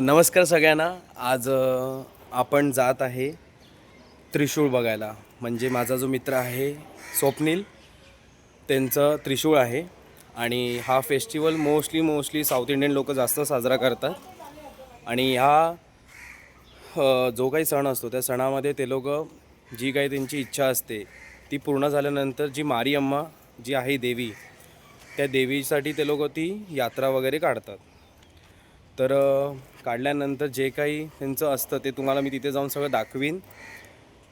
नमस्कार सगळ्यांना. आज आपण जात आहे त्रिशूळ बघायला. म्हणजे माझा जो मित्र आहे स्वप्नील त्यांचं त्रिशूळ आहे. आणि हा festival mostly mostly South Indian लोक जास्त साजरा करतात. आणि हा जो काही सण असतो त्या सणामध्ये ते लोक जी काही त्यांची इच्छा असते ती पूर्ण झाल्यानंतर जी मारी अम्मा जी आहे देवी त्या देवीसाठी ते लोक ती यात्रा वगैरे काढतात. तर काढल्यानंतर जे काही त्यांचं असतं ते तुम्हाला मी तिथे जाऊन सगळं दाखवीन.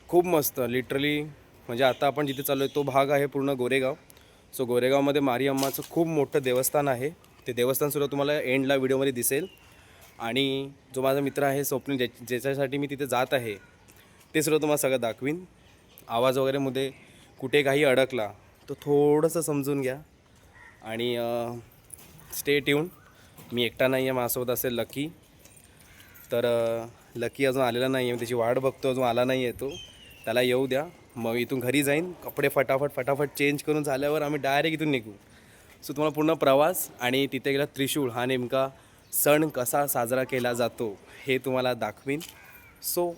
खूप मस्त लिटरली म्हणजे आता आपण जिथे चाललो आहे तो भाग आहे पूर्ण गोरेगाव. सो गोरेगावमध्ये मारी अम्माचं खूप मोठं देवस्थान आहे. ते देवस्थानसुद्धा तुम्हाला एंडला व्हिडिओमध्ये दिसेल. आणि जो माझा मित्र आहे स्वप्नील ज्या ज्याच्यासाठी मी तिथे जात आहे ते सुद्धा तुम्हाला सगळं दाखवीन. आवाज वगैरेमध्ये कुठे काही अडकला तर थोडंसं समजून घ्या. आणि स्टे ट्यून मी एकटा नाही आहे माझ्यासोबत असेल लकी तर लकी अजून आलेला नाही आहे त्याची वाट बघतो अजून आला नाही आहे तो. त्याला येऊ द्या. मग इथून घरी जाईन. कपडे फटाफट फटाफट चेंज करून झाल्यावर आम्ही डायरेक्ट इथून निघू. सो तुम्हाला पूर्ण प्रवास आणि तिथे गेला त्रिशूळ. हा नेमका सण कसा साजरा केला जातो हे तुम्हाला दाखवीन. सो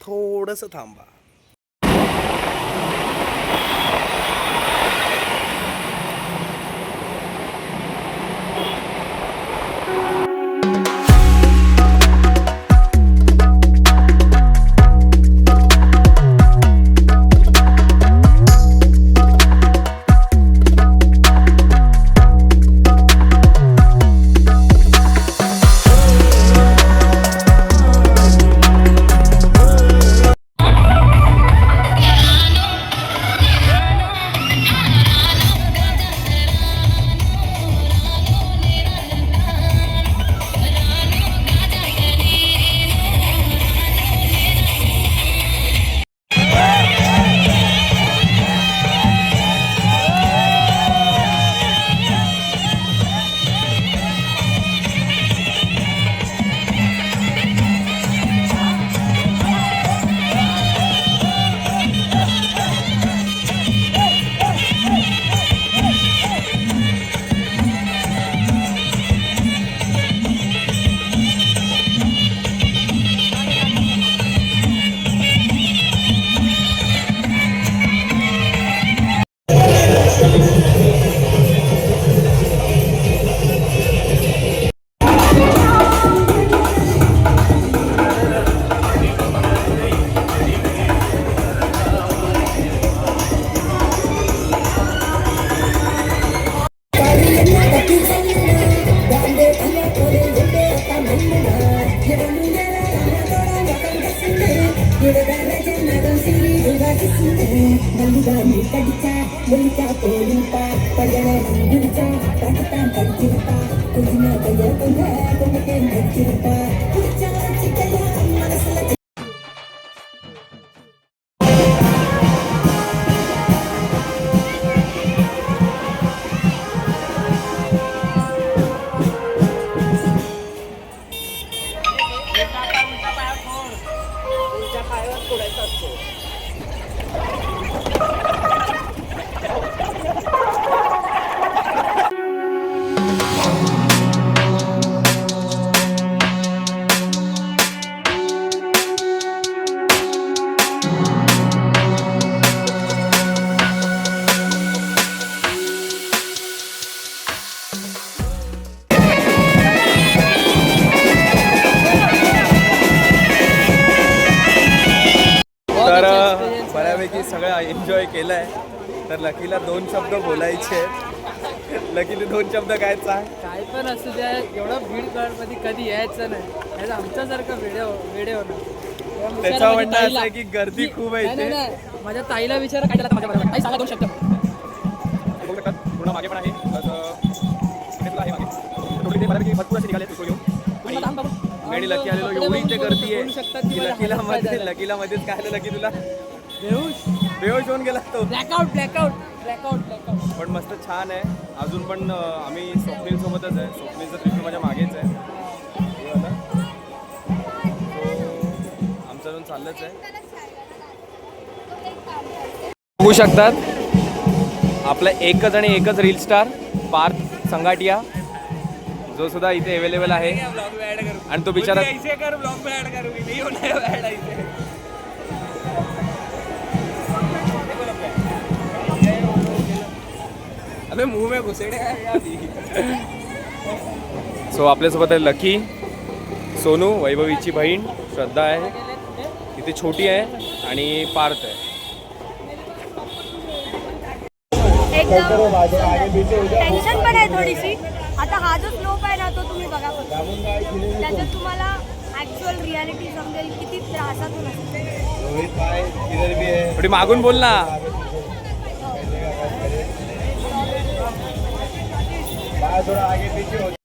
थोडंसं थांबा. kita bisa berita atau lupa pada nasi berita tak ketampan cerita kunjungan kaya kaya kaya kaya kaya kaya kaya kaya kaya सगळं एन्जॉय केलं आहे तर लकीला दोन शब्द बोलायचे आहेत. लकीले दोन शब्द काय सांग? काय पण असू द्या एवढं भीडमध्ये कधी यायचं नाही. आमच्यासारखं वेडे वेडे होणार त्याचं म्हणणं असं. आहे की गर्दी खूप आहे नाही, नाही, इथे. नाही. माझ्या ताईला विचारा काय झालं माझ्या बरोबर ताई सांगा दोन शब्द. बघू शकतात पूर्ण मागे पण आहे. प्लस इथे आहे मागे. टोटली ते बऱ्यापैकी भरपूर असे निघाले तुझं घेऊन पूर्ण थांब बाबा. आणि लकी आलेलो एवढी इथे बोलू- गर्दी आहे की लकीला मध्ये. लकीला मध्येच काय आलं लकी तुला? बेहोश. बेहोश होऊन गेला तो. ब्लॅकआउट ब्लॅकआउट ब्लॅकआउट ब्लॅकआउट पण मस्त छान आहे. अजून पण आम्ही स्वप्नील सोबतच आहे. स्वप्नीलचं त्रिशूळ माझ्या मागेच आहे. हे आमचं अजून चाललंच आहे. बघू शकतात. आपलं एकच आणि एकच रील स्टार पार्थ संगाटिया. जो सुद्धा इथे अवेलेबल आहे. आणि तो बिचारा अबे मुंह में घुसेड़े सो आपल्यासोबत आहे लकी सोनू वैभवीची बहीण श्रद्धा आहे. तिथे छोटी आहे आणि पार्थ आहे. एकदम टेन्शन पण आहे थोडीशी. आता हा जो स्लोप आहे ना तो तुम्ही बघा फक्त. त्याच्यात तुम्हाला ऍक्च्युअल रियालिटी समजेल किती त्रासातून असते. थोडी मागून बोल ना. i don't know i can't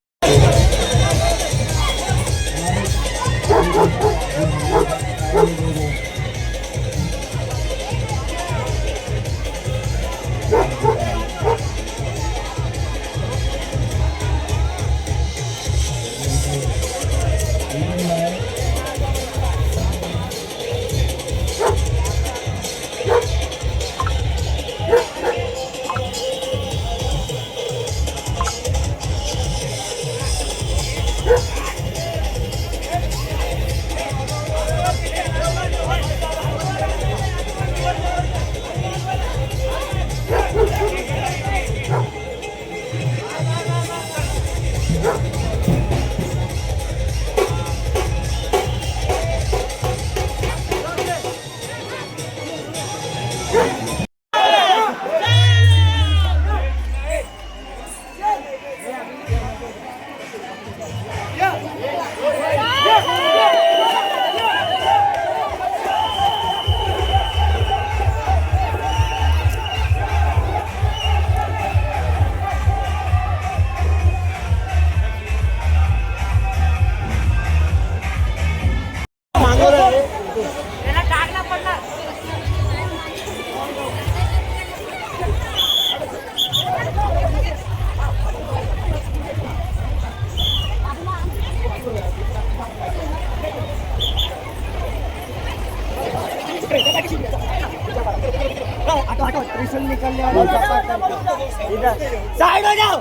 side हो जाओ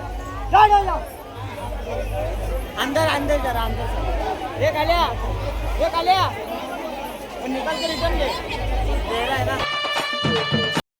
साइड हो जाओ अंदर अंदर जरा. अंदर ये कालिया ये कालिया निकल के रिटर्न ले दे रहा है ना.